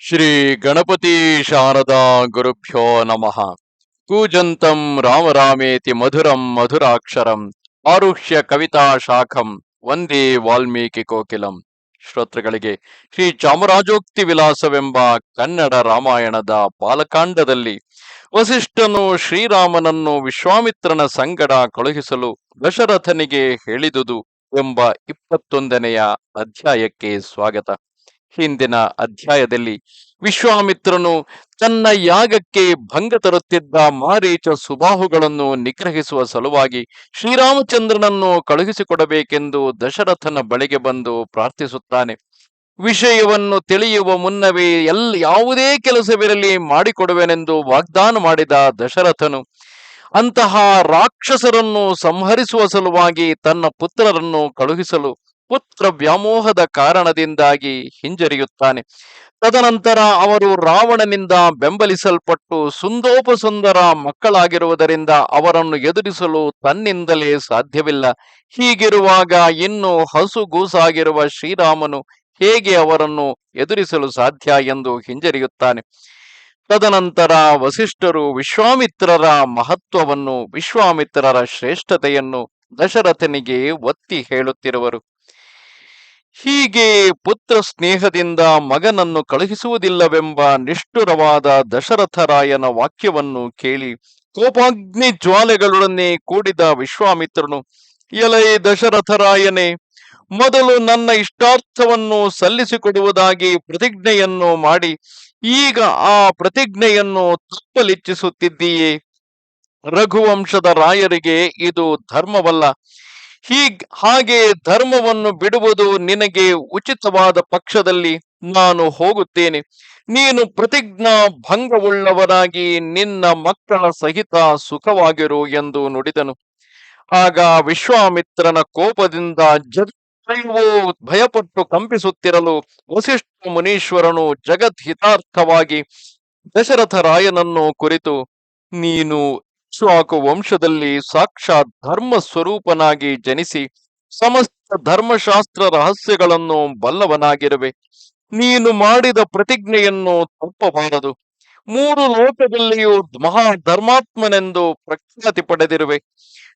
ಶ್ರೀ ಗಣಪತಿ ಶಾರದಾ ಗುರುಭ್ಯೋ ನಮಃ. ಕೂಜಂತಂ ರಾಮರಾಮೇತಿ ಮಧುರಂ ಮಧುರಾಕ್ಷರಂ ಆರುಷ್ಯ ಕವಿತಾ ಶಾಖಂ ವಂದೇ ವಾಲ್ಮೀಕಿ ಕೋಕಿಲಂ. ಶ್ರೋತೃಗಳಿಗೆ ಶ್ರೀ ಚಾಮರಾಜೋಕ್ತಿ ವಿಲಾಸವೆಂಬ ಕನ್ನಡ ರಾಮಾಯಣದ ಬಾಲಕಾಂಡದಲ್ಲಿ ವಸಿಷ್ಠನು ಶ್ರೀರಾಮನನ್ನು ವಿಶ್ವಾಮಿತ್ರನ ಸಂಗಡ ಕಳುಹಿಸಲು ದಶರಥನಿಗೆ ಹೇಳಿದುದು ಎಂಬ ಇಪ್ಪತ್ತೊಂದನೆಯ ಅಧ್ಯಾಯಕ್ಕೆ ಸ್ವಾಗತ. ಹಿಂದಿನ ಅಧ್ಯಾಯದಲ್ಲಿ ವಿಶ್ವಾಮಿತ್ರನು ತನ್ನ ಯಾಗಕ್ಕೆ ಭಂಗ ತರುತ್ತಿದ್ದ ಮಾರೀಚ ಸುಬಾಹುಗಳನ್ನು ನಿಗ್ರಹಿಸುವ ಸಲುವಾಗಿ ಶ್ರೀರಾಮಚಂದ್ರನನ್ನು ಕಳುಹಿಸಿಕೊಡಬೇಕೆಂದು ದಶರಥನ ಬಳಿಗೆ ಬಂದು ಪ್ರಾರ್ಥಿಸುತ್ತಾನೆ. ವಿಷಯವನ್ನು ತಿಳಿಯುವ ಮುನ್ನವೇ ಎಲ್ ಯಾವುದೇ ಕೆಲಸವಿರಲಿ ಮಾಡಿಕೊಡುವೆನೆಂದು ವಾಗ್ದಾನ ಮಾಡಿದ ದಶರಥನು ಅಂತಹ ರಾಕ್ಷಸರನ್ನು ಸಂಹರಿಸುವ ಸಲುವಾಗಿ ತನ್ನ ಪುತ್ರರನ್ನು ಕಳುಹಿಸಲು ಪುತ್ರ ವ್ಯಾಮೋಹದ ಕಾರಣದಿಂದಾಗಿ ಹಿಂಜರಿಯುತ್ತಾನೆ. ತದನಂತರ ಅವರು ರಾವಣನಿಂದ ಬೆಂಬಲಿಸಲ್ಪಟ್ಟು ಸುಂದೋಪಸುಂದರ ಮಕ್ಕಳಾಗಿರುವುದರಿಂದ ಅವರನ್ನು ಎದುರಿಸಲು ತನ್ನಿಂದಲೇ ಸಾಧ್ಯವಿಲ್ಲ. ಹೀಗಿರುವಾಗ ಇನ್ನು ಹಸುಗೂಸಾಗಿರುವ ಶ್ರೀರಾಮನು ಹೇಗೆ ಅವರನ್ನು ಎದುರಿಸಲು ಸಾಧ್ಯ ಎಂದು ಹಿಂಜರಿಯುತ್ತಾನೆ. ತದನಂತರ ವಸಿಷ್ಠರು ವಿಶ್ವಾಮಿತ್ರರ ಮಹತ್ವವನ್ನು ವಿಶ್ವಾಮಿತ್ರರ ಶ್ರೇಷ್ಠತೆಯನ್ನು ದಶರಥನಿಗೆ ಒತ್ತಿ ಹೇಳುತ್ತಿರುವರು. ಹೀಗೆ ಪುತ್ರ ಸ್ನೇಹದಿಂದ ಮಗನನ್ನು ಕಳುಹಿಸುವುದಿಲ್ಲವೆಂಬ ನಿಷ್ಠುರವಾದ ದಶರಥರಾಯನ ವಾಕ್ಯವನ್ನು ಕೇಳಿ ಕೋಪಾಗ್ನಿ ಜ್ವಾಲೆಗಳೊಡನೆ ಕೂಡಿದ ವಿಶ್ವಾಮಿತ್ರನು, ಎಲೈ ದಶರಥರಾಯನೇ, ಮೊದಲು ನನ್ನ ಇಷ್ಟಾರ್ಥವನ್ನು ಸಲ್ಲಿಸಿಕೊಡುವುದಾಗಿ ಪ್ರತಿಜ್ಞೆಯನ್ನು ಮಾಡಿ, ಈಗ ಆ ಪ್ರತಿಜ್ಞೆಯನ್ನು ತಪ್ಪಲಿಚ್ಛಿಸುತ್ತಿದ್ದೀಯೇ ರಘುವಂಶದ ರಾಯರಿಗೆ ಇದು ಧರ್ಮವಲ್ಲ. ಹೀಗ್ ಹಾಗೆ ಧರ್ಮವನ್ನು ಬಿಡುವುದು ನಿನಗೆ ಉಚಿತವಾದ ಪಕ್ಷದಲ್ಲಿ ನಾನು ಹೋಗುತ್ತೇನೆ. ನೀನು ಪ್ರತಿಜ್ಞಾ ಭಂಗವುಳ್ಳವನಾಗಿ ನಿನ್ನ ಮಕ್ಕಳ ಸಹಿತ ಸುಖವಾಗಿರು ಎಂದು ನುಡಿದನು. ಆಗ ವಿಶ್ವಾಮಿತ್ರನ ಕೋಪದಿಂದ ಜಗತ್ತೈವೋ ಭಯಪಟ್ಟು ಕಂಪಿಸುತ್ತಿರಲು ವಸಿಷ್ಠ ಮುನೀಶ್ವರನು ಜಗದ್ಹಿತಾರ್ಥವಾಗಿ ದಶರಥ ರಾಯನನ್ನು ಕುರಿತು, ನೀನು ಇಕ್ಷ್ವಾಕು ವಂಶದಲ್ಲಿ ಸಾಕ್ಷಾತ್ ಧರ್ಮ ಸ್ವರೂಪನಾಗಿ ಜನಿಸಿ ಸಮಸ್ತ ಧರ್ಮಶಾಸ್ತ್ರ ರಹಸ್ಯಗಳನ್ನು ಬಲ್ಲವನಾಗಿರುವೆ. ನೀನು ಮಾಡಿದ ಪ್ರತಿಜ್ಞೆಯನ್ನು ತಪ್ಪಬಾರದು. ಮೂರು ಲೋಕದಲ್ಲಿಯೂ ಮಹಾ ಧರ್ಮಾತ್ಮನೆಂದು ಪ್ರಖ್ಯಾತಿ ಪಡೆದಿರುವೆ.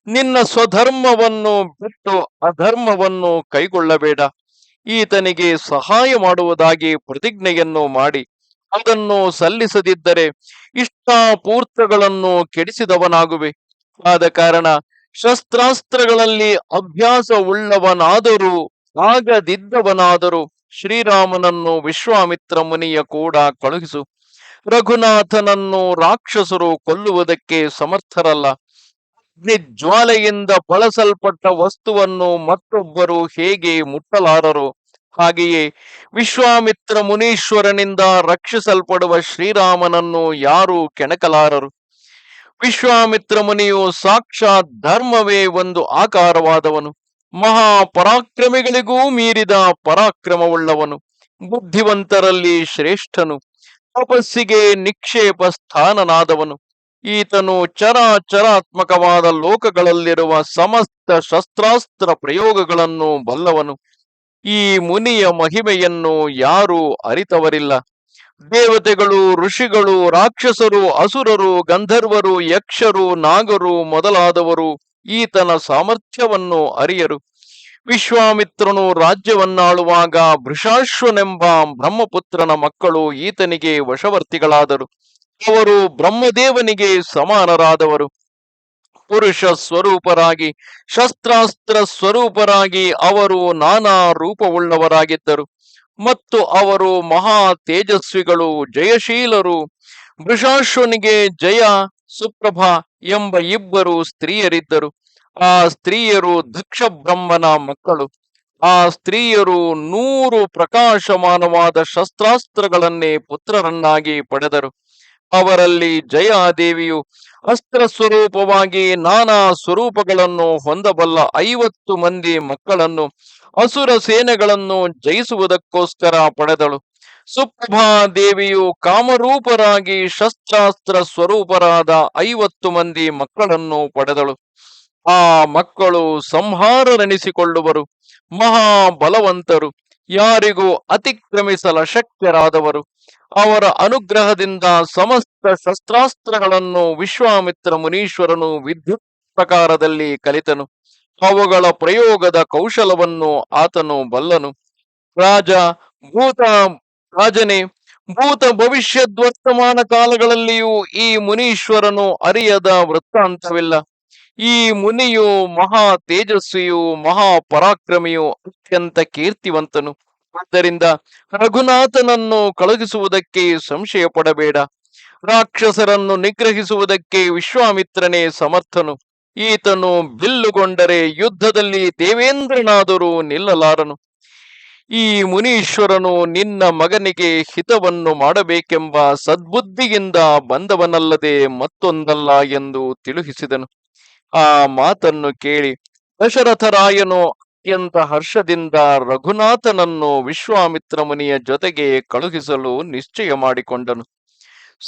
ನಿನ್ನ ಸ್ವಧರ್ಮವನ್ನು ಬಿಟ್ಟು ಅಧರ್ಮವನ್ನು ಕೈಗೊಳ್ಳಬೇಡ. ಈತನಿಗೆ ಸಹಾಯ ಮಾಡುವುದಾಗಿ ಪ್ರತಿಜ್ಞೆಯನ್ನು ಮಾಡಿ ಅದನ್ನು ಸಲ್ಲಿಸದಿದ್ದರೆ ಇಷ್ಟಾಪೂರ್ತಗಳನ್ನು ಕೆಡಿಸಿದವನಾಗುವೆ. ಆದ ಕಾರಣ ಶಸ್ತ್ರಾಸ್ತ್ರಗಳಲ್ಲಿ ಅಭ್ಯಾಸ ಉಳ್ಳವನಾದರೂ ಆಗದಿದ್ದವನಾದರೂ ಶ್ರೀರಾಮನನ್ನು ವಿಶ್ವಾಮಿತ್ರ ಮುನಿಯ ಕೂಡ ಕಳುಹಿಸು. ರಘುನಾಥನನ್ನು ರಾಕ್ಷಸರು ಕೊಲ್ಲುವುದಕ್ಕೆ ಸಮರ್ಥರಲ್ಲ. ಜ್ವಾಲೆಯಿಂದ ಬಳಸಲ್ಪಟ್ಟ ವಸ್ತುವನ್ನು ಮತ್ತೊಬ್ಬರು ಹೇಗೆ ಮುಟ್ಟಲಾರರು? ಹಾಗೆಯೇ ವಿಶ್ವಾಮಿತ್ರ ಮುನೀಶ್ವರನಿಂದ ರಕ್ಷಿಸಲ್ಪಡುವ ಶ್ರೀರಾಮನನ್ನು ಯಾರು ಕೆಣಕಲಾರರು. ವಿಶ್ವಾಮಿತ್ರ ಮುನಿಯು ಸಾಕ್ಷಾತ್ ಧರ್ಮವೇ ಒಂದು ಆಕಾರವಾದವನು. ಮಹಾ ಪರಾಕ್ರಮಿಗಳಿಗೂ ಮೀರಿದ ಪರಾಕ್ರಮವುಳ್ಳವನು. ಬುದ್ಧಿವಂತರಲ್ಲಿ ಶ್ರೇಷ್ಠನು. ತಪಸ್ಸಿಗೆ ನಿಕ್ಷೇಪ ಸ್ಥಾನನಾದವನು. ಈತನು ಚರಾಚರಾತ್ಮಕವಾದ ಲೋಕಗಳಲ್ಲಿರುವ ಸಮಸ್ತ ಶಸ್ತ್ರಾಸ್ತ್ರ ಪ್ರಯೋಗಗಳನ್ನು ಬಲ್ಲವನು. ಈ ಮುನಿಯ ಮಹಿಮೆಯನ್ನು ಯಾರೂ ಅರಿತವರಿಲ್ಲ. ದೇವತೆಗಳು, ಋಷಿಗಳು, ರಾಕ್ಷಸರು, ಅಸುರರು, ಗಂಧರ್ವರು, ಯಕ್ಷರು, ನಾಗರು ಮೊದಲಾದವರು ಈತನ ಸಾಮರ್ಥ್ಯವನ್ನು ಅರಿಯರು. ವಿಶ್ವಾಮಿತ್ರನು ರಾಜ್ಯವನ್ನಾಳುವಾಗ ಭೃಷಾಶ್ವನೆಂಬ ಬ್ರಹ್ಮಪುತ್ರನ ಮಕ್ಕಳು ಈತನಿಗೆ ವಶವರ್ತಿಗಳಾದರು. ಅವರು ಬ್ರಹ್ಮದೇವನಿಗೆ ಸಮಾನರಾದವರು. ಪುರುಷ ಸ್ವರೂಪರಾಗಿ, ಶಸ್ತ್ರಾಸ್ತ್ರ ಸ್ವರೂಪರಾಗಿ ಅವರು ನಾನಾ ರೂಪವುಳ್ಳವರಾಗಿದ್ದರು. ಮತ್ತು ಅವರು ಮಹಾ ತೇಜಸ್ವಿಗಳು, ಜಯಶೀಲರು. ವೃಷಾಶ್ವನಿಗೆ ಜಯ, ಸುಪ್ರಭಾ ಎಂಬ ಇಬ್ಬರು ಸ್ತ್ರೀಯರಿದ್ದರು. ಆ ಸ್ತ್ರೀಯರು ದಕ್ಷ ಬ್ರಹ್ಮನ ಮಕ್ಕಳು. ಆ ಸ್ತ್ರೀಯರು ನೂರು ಪ್ರಕಾಶಮಾನವಾದ ಶಸ್ತ್ರಾಸ್ತ್ರಗಳನ್ನೇ ಪುತ್ರರನ್ನಾಗಿ ಪಡೆದರು. ಅವರಲ್ಲಿ ಜಯಾದೇವಿಯು ಅಸ್ತ್ರ ಸ್ವರೂಪವಾಗಿ ನಾನಾ ಸ್ವರೂಪಗಳನ್ನು ಹೊಂದಬಲ್ಲ ಐವತ್ತು ಮಂದಿ ಮಕ್ಕಳನ್ನು ಅಸುರ ಸೇನೆಗಳನ್ನು ಜಯಿಸುವುದಕ್ಕೋಸ್ಕರ ಪಡೆದಳು. ಸುಪ್ರಭಾ ದೇವಿಯು ಕಾಮರೂಪರಾಗಿ ಶಸ್ತ್ರಾಸ್ತ್ರ ಸ್ವರೂಪರಾದ ಐವತ್ತು ಮಂದಿ ಮಕ್ಕಳನ್ನು ಪಡೆದಳು. ಆ ಮಕ್ಕಳು ಸಂಹಾರರೆನಿಸಿಕೊಳ್ಳುವರು ಮಹಾ ಬಲವಂತರು ಯಾರಿಗೂ ಅತಿಕ್ರಮಿಸಲ ಶಕ್ಯರಾದವರು ಅವರ ಅನುಗ್ರಹದಿಂದ ಸಮಸ್ತ ಶಸ್ತ್ರಾಸ್ತ್ರಗಳನ್ನು ವಿಶ್ವಾಮಿತ್ರ ಮುನೀಶ್ವರನು ವಿದ್ಯುತ್ ಪ್ರಕಾರದಲ್ಲಿ ಕಲಿತನು. ಅವುಗಳ ಪ್ರಯೋಗದ ಕೌಶಲವನ್ನು ಆತನು ಬಲ್ಲನು. ರಾಜ, ಭೂತ, ರಾಜನೇ, ಭೂತ ಭವಿಷ್ಯದ್ ವರ್ತಮಾನ ಕಾಲಗಳಲ್ಲಿಯೂ ಈ ಮುನೀಶ್ವರನು ಅರಿಯದ ವೃತ್ತಾಂತವಿಲ್ಲ. ಈ ಮುನಿಯು ಮಹಾ ತೇಜಸ್ವಿಯು ಮಹಾ ಪರಾಕ್ರಮಿಯು ಅತ್ಯಂತ ಕೀರ್ತಿವಂತನು. ಆದ್ದರಿಂದ ರಘುನಾಥನನ್ನು ಕಳುಹಿಸುವುದಕ್ಕೆ ಸಂಶಯ ಪಡಬೇಡ. ರಾಕ್ಷಸರನ್ನು ನಿಗ್ರಹಿಸುವುದಕ್ಕೆ ವಿಶ್ವಾಮಿತ್ರನೇ ಸಮರ್ಥನು. ಈತನು ಬಿಲ್ಲುಗೊಂಡರೆ ಯುದ್ಧದಲ್ಲಿ ದೇವೇಂದ್ರನಾದರೂ ನಿಲ್ಲಲಾರನು. ಈ ಮುನೀಶ್ವರನು ನಿನ್ನ ಮಗನಿಗೆ ಹಿತವನ್ನು ಮಾಡಬೇಕೆಂಬ ಸದ್ಬುದ್ಧಿಯಿಂದ ಬಂದವನಲ್ಲದೆ ಮತ್ತೊಂದಲ್ಲ ಎಂದು ತಿಳಿಸಿದನು ಆ ಮಾತನ್ನು ಕೇಳಿ ದಶರಥರಾಯನು ಅತ್ಯಂತ ಹರ್ಷದಿಂದ ರಘುನಾಥನನ್ನು ವಿಶ್ವಾಮಿತ್ರ ಮುನಿಯ ಜೊತೆಗೆ ಕಳುಹಿಸಲು ನಿಶ್ಚಯ ಮಾಡಿಕೊಂಡನು.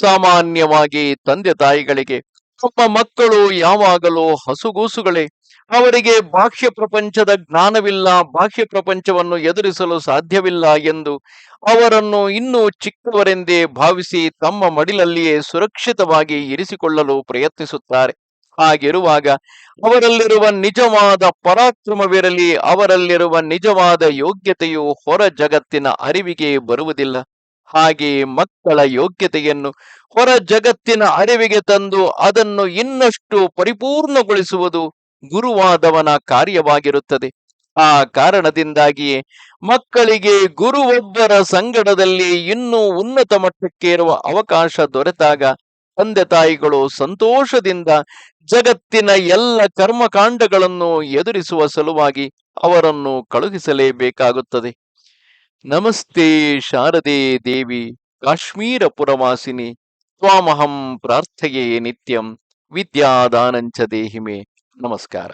ಸಾಮಾನ್ಯವಾಗಿ ತಂದೆ ತಾಯಿಗಳಿಗೆ ತಮ್ಮ ಮಕ್ಕಳು ಯಾವಾಗಲೂ ಹಸುಗೂಸುಗಳೇ, ಅವರಿಗೆ ಬಾಹ್ಯ ಪ್ರಪಂಚದ ಜ್ಞಾನವಿಲ್ಲ, ಬಾಹ್ಯ ಪ್ರಪಂಚವನ್ನು ಎದುರಿಸಲು ಸಾಧ್ಯವಿಲ್ಲ ಎಂದು ಅವರನ್ನು ಇನ್ನೂ ಚಿಕ್ಕವರೆಂದೇ ಭಾವಿಸಿ ತಮ್ಮ ಮಡಿಲಲ್ಲಿಯೇ ಸುರಕ್ಷಿತವಾಗಿ ಇರಿಸಿಕೊಳ್ಳಲು ಪ್ರಯತ್ನಿಸುತ್ತಾರೆ. ಹಾಗಿರುವಾಗ ಅವರಲ್ಲಿರುವ ನಿಜವಾದ ಪರಾಕ್ರಮವಿರಲಿ, ಅವರಲ್ಲಿರುವ ನಿಜವಾದ ಯೋಗ್ಯತೆಯು ಹೊರ ಜಗತ್ತಿನ ಅರಿವಿಗೆ ಬರುವುದಿಲ್ಲ. ಹಾಗೆ ಮಕ್ಕಳ ಯೋಗ್ಯತೆಯನ್ನು ಹೊರ ಜಗತ್ತಿನ ಅರಿವಿಗೆ ತಂದು ಅದನ್ನು ಇನ್ನಷ್ಟು ಪರಿಪೂರ್ಣಗೊಳಿಸುವುದು ಗುರುವಾದವನ ಕಾರ್ಯವಾಗಿರುತ್ತದೆ. ಆ ಕಾರಣದಿಂದಾಗಿಯೇ ಮಕ್ಕಳಿಗೆ ಗುರುವೊಬ್ಬರ ಸಂಗಡದಲ್ಲಿ ಇನ್ನೂ ಉನ್ನತ ಮಟ್ಟಕ್ಕೆ ಇರುವ ಅವಕಾಶ ದೊರೆತಾಗ ತಂದೆ ತಾಯಿಗಳು ಸಂತೋಷದಿಂದ ಜಗತ್ತಿನ ಎಲ್ಲ ಕರ್ಮಕಾಂಡಗಳನ್ನು ಎದುರಿಸುವ ಸಲುವಾಗಿ ಅವರನ್ನು ಕಳುಹಿಸಲೇಬೇಕಾಗುತ್ತದೆ. ನಮಸ್ತೆ ಶಾರದೆ ದೇವಿ ಕಾಶ್ಮೀರ ಪುರವಾಸಿನಿ ತ್ವಾಮಹಂ ಪ್ರಾರ್ಥೆಯೇ ನಿತ್ಯಂ, ವಿದ್ಯಾದಾನಂಚ ದೇಹಿಮೆ. ನಮಸ್ಕಾರ.